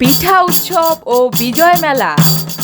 পিঠা উৎসব ও বিজয় মেলা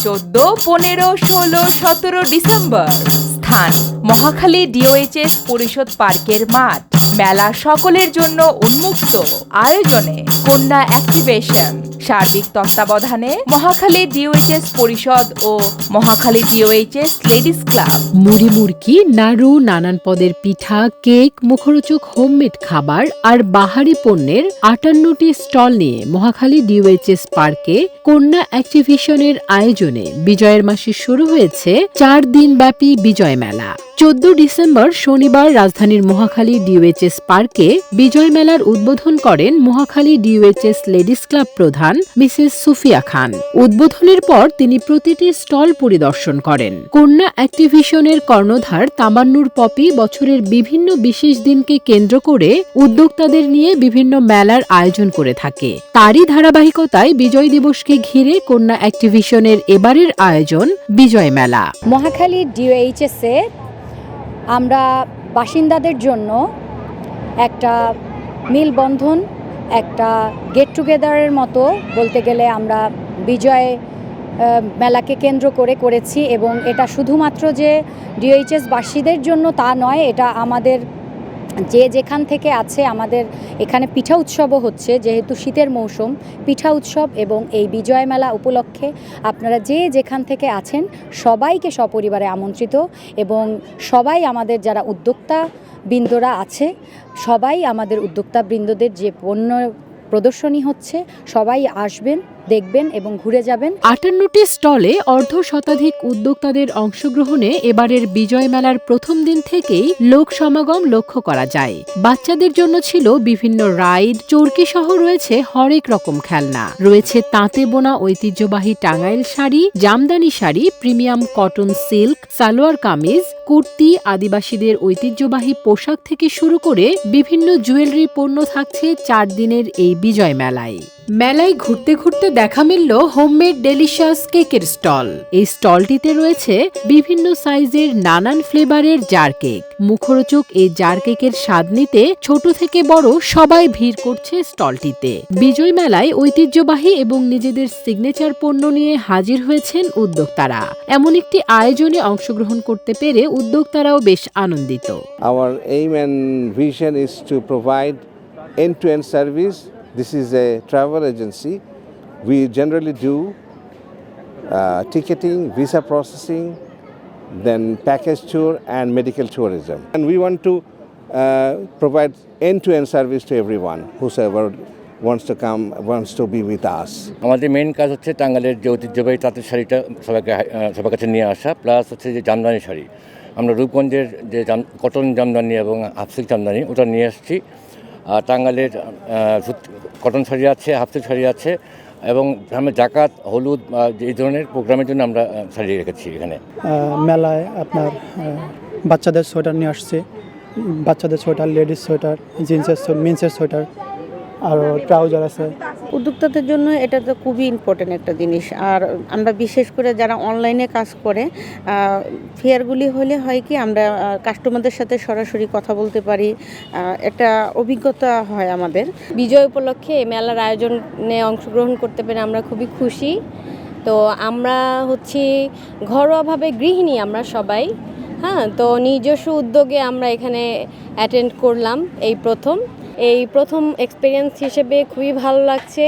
চোদ্দ, পনেরো, ষোলো, সতেরো ডিসেম্বর। স্থান মহাখালী ডিওএইচএস পরিষদ পার্কের মাঠ। মেলা সকলের জন্য উন্মুক্ত। আয়োজনে কন্যা অ্যাক্টিভেশন। সার্বিক তত্ত্বাবধানে মহাখালী ডিওএইচএস পরিষদ ও মহাখালী ডিওএইচএস লেডিস ক্লাব মুড়ি মুড়কি, নাড়ু, নানান পদের পিঠা, কেক, মুখরোচক হোমমেড খাবার আর বাহারি পণ্যের আটান্নটি স্টল নিয়ে মহাখালী ডিওএইচএস পার্কে কন্যা অ্যাক্টিভিশনের আয়োজনে বিজয়ের মাসে শুরু হয়েছে চার দিনব্যাপী বিজয় মেলা। চোদ্দ ডিসেম্বর শনিবার রাজধানীর মহাখালী ডিউএচএস পার্কে বিজয় মেলার উদ্বোধন করেন মহাখালী ডিউএচএস লেডিস ক্লাব প্রধান মিসেস সুফিয়া খান। উদ্বোধনের পর তিনি প্রতিটি স্টল পরিদর্শন করেন। কন্যা অ্যাক্টিভিশনের কর্ণধার তামান্নুর পপি বছরের বিভিন্ন বিশেষ দিনকে কেন্দ্র করে উদ্যোক্তাদের নিয়ে বিভিন্ন মেলার আয়োজন করে থাকে। তারই ধারাবাহিকতায় বিজয় দিবসকে ঘিরে কন্যা অ্যাক্টিভিশনের এবারের আয়োজন বিজয় মেলা। মহাখালী ডিওএইচএসে আমরা বাসিন্দাদের জন্য একটা মিলবন্ধন, একটা গেট টুগেদারের মতো বলতে গেলে আমরা বিজয় মেলাকে কেন্দ্র করে করেছি এবং এটা শুধুমাত্র যে ডিওইচএস বাসীদের জন্য তা নয়, এটা আমাদের যে যেখান থেকে আছে আমাদের এখানে পিঠা উৎসবও হচ্ছে, যেহেতু শীতের মৌসুম, পিঠা উৎসব এবং এই বিজয় মেলা উপলক্ষে আপনারা যে যেখান থেকে আছেন সবাইকে সপরিবারে আমন্ত্রিত এবং সবাই আমাদের যারা উদ্যোক্তা বৃন্দরা আছে, সবাই আমাদের উদ্যোক্তা বৃন্দদের যে পণ্য প্রদর্শনী হচ্ছে, সবাই আসবেন দেখবেন এবং ঘুরে যাবেন। আটান্নটি স্টলে অর্ধ শতাধিক উদ্যোক্তাদের অংশগ্রহণে এবারের বিজয় মেলার প্রথম দিন থেকেই লোক সমাগম লক্ষ্য করা যায়। বাচ্চাদের জন্য ছিল বিভিন্ন রাইড, চরকি সহ রয়েছে হরেক রকম খেলনা। রয়েছে তাঁতে বোনা ঐতিহ্যবাহী Tangail sari, Jamdani sari, premium cotton silk, salwar kameez, kurti আদিবাসীদের ঐতিহ্যবাহী পোশাক থেকে শুরু করে বিভিন্ন জুয়েলারি পণ্য থাকছে চার দিনের এই বিজয় মেলায়। মেলায় ঘুরতে ঘুরতে দেখা মিলল হোমমেড ডেলিশিয়াস কেকের স্টল এই স্টলটিতে রয়েছে বিভিন্ন সাইজের নানান ফ্লেভারের জার কেক মুখরোচক এই জার কেকের স্বাদ নিতে ছোট থেকে বড় সবাই ভিড় করছে স্টলটিতে বিজয় মেলায় ঐতিহ্যবাহী এবং নিজেদের সিগনেচার পণ্য নিয়ে হাজির হয়েছেন উদ্যোক্তারা। এমন একটি আয়োজনে অংশগ্রহণ করতে পেরে উদ্যোক্তারাও বেশ আনন্দিত। Our aim and vision is to provide. This is a travel agency. We generally do uh, ticketing, visa processing, then package tour, and medical tourism. And we want to uh, provide end to end service to everyone whosoever wants to come, wants to be with us. আমাদের main কাজ হচ্ছে টাঙ্গালের যে ঐতিহ্যবাহী তাঁতের শাড়িটা সবাইকে সবার কাছে নিয়ে আসা প্লাস হচ্ছে যে জামদানি শাড়ি আমরা রূপগঞ্জের যে কটন জামদানি এবং হাফসিক জামদানি ওটা নিয়ে আসছি টাঙ্গালের কটন শাড়ি আছে হাফসিক শাড়ি আছে, এবং আমরা জাকাত, হলুদ এই ধরনের প্রোগ্রামের জন্য আমরা শাড়ি রেখেছি এখানে। মেলায় আপনার বাচ্চাদের সোয়েটার নিয়ে আসছে। বাচ্চাদের সোয়েটার, লেডিস সোয়েটার, জিন্সের মেন্সের সোয়েটার, আরও ট্রাউজার আছে। উদ্যোক্তাদের জন্য এটা তো খুবই ইম্পর্টেন্ট একটা জিনিস। আর আমরা বিশেষ করে যারা অনলাইনে কাজ করে ফেয়ারগুলি হলে হয় কি, আমরা কাস্টমারদের সাথে সরাসরি কথা বলতে পারি একটা অভিজ্ঞতা হয় আমাদের। বিজয় উপলক্ষে মেলার আয়োজনে অংশগ্রহণ করতে পেরে আমরা খুবই খুশি। তো আমরা হচ্ছি ঘরোয়াভাবে গৃহিণী আমরা সবাই হ্যাঁ? তো নিজস্ব উদ্যোগে আমরা এখানে অ্যাটেন্ড করলাম এই প্রথম। এই প্রথম এক্সপিরিয়েন্স হিসেবে খুবই ভালো লাগছে।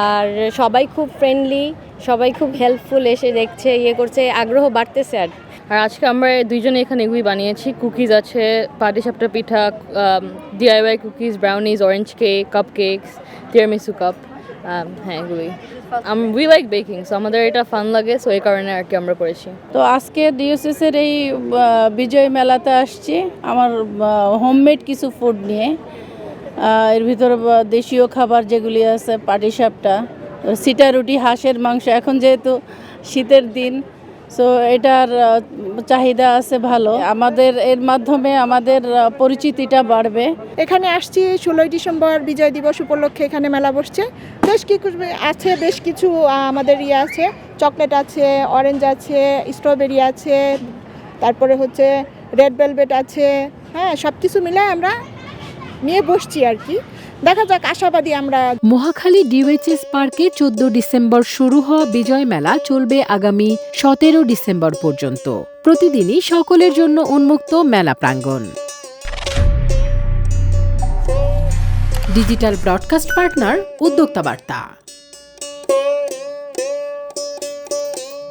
আর সবাই খুব ফ্রেন্ডলি সবাই খুব হেল্পফুল এসে দেখছে ইয়ে করছে আগ্রহ বাড়তেছে আর। আর আজকে আমরা দুইজনে এখানে এগুলি বানিয়েছি। কুকিজ আছে পাটিসাপটা পিঠা DIY cookies brownies orange cake cup cakes tiramisu cup হ্যাঁ এগুলি উই লাইক বেকিং সো আমাদের এটা ফান লাগে সো এই কারণে আর কি আমরা করেছি। তো আজকে ডিওসিসের এই বিজয় মেলাতে আসছি। আমার হোমমেড কিছু ফুড নিয়ে। এর ভিতরে দেশীয় খাবার যেগুলি আছে, পাটিসাপটা, সিটা রুটি, হাঁসের মাংস। এখন যেহেতু শীতের দিন সো এটার চাহিদা আছে ভালো। আমাদের, এর মাধ্যমে আমাদের পরিচিতিটা বাড়বে। এখানে আসছি ষোলোই ডিসেম্বর বিজয় দিবস উপলক্ষে এখানে মেলা বসছে। বেশ কিছু, আছে, বেশ কিছু আমাদের ইয়ে আছে। চকলেট আছে, অরেঞ্জ আছে, স্ট্রবেরি আছে, তারপরে হচ্ছে রেড ভেলভেট আছে। হ্যাঁ সব কিছু মিলে আমরা নিয়ে বসছি আর কি। দেখা যাক, আশাবাদী আমরা মহাখালী ডিওএইচএস পার্কে চোদ্দ ডিসেম্বর শুরু হওয়া বিজয় মেলা চলবে আগামী সতেরো ডিসেম্বর পর্যন্ত। প্রতিদিনই সকলের জন্য উন্মুক্ত মেলা প্রাঙ্গণ। ডিজিটাল ব্রডকাস্ট পার্টনার, উদ্যোক্তা বার্তা।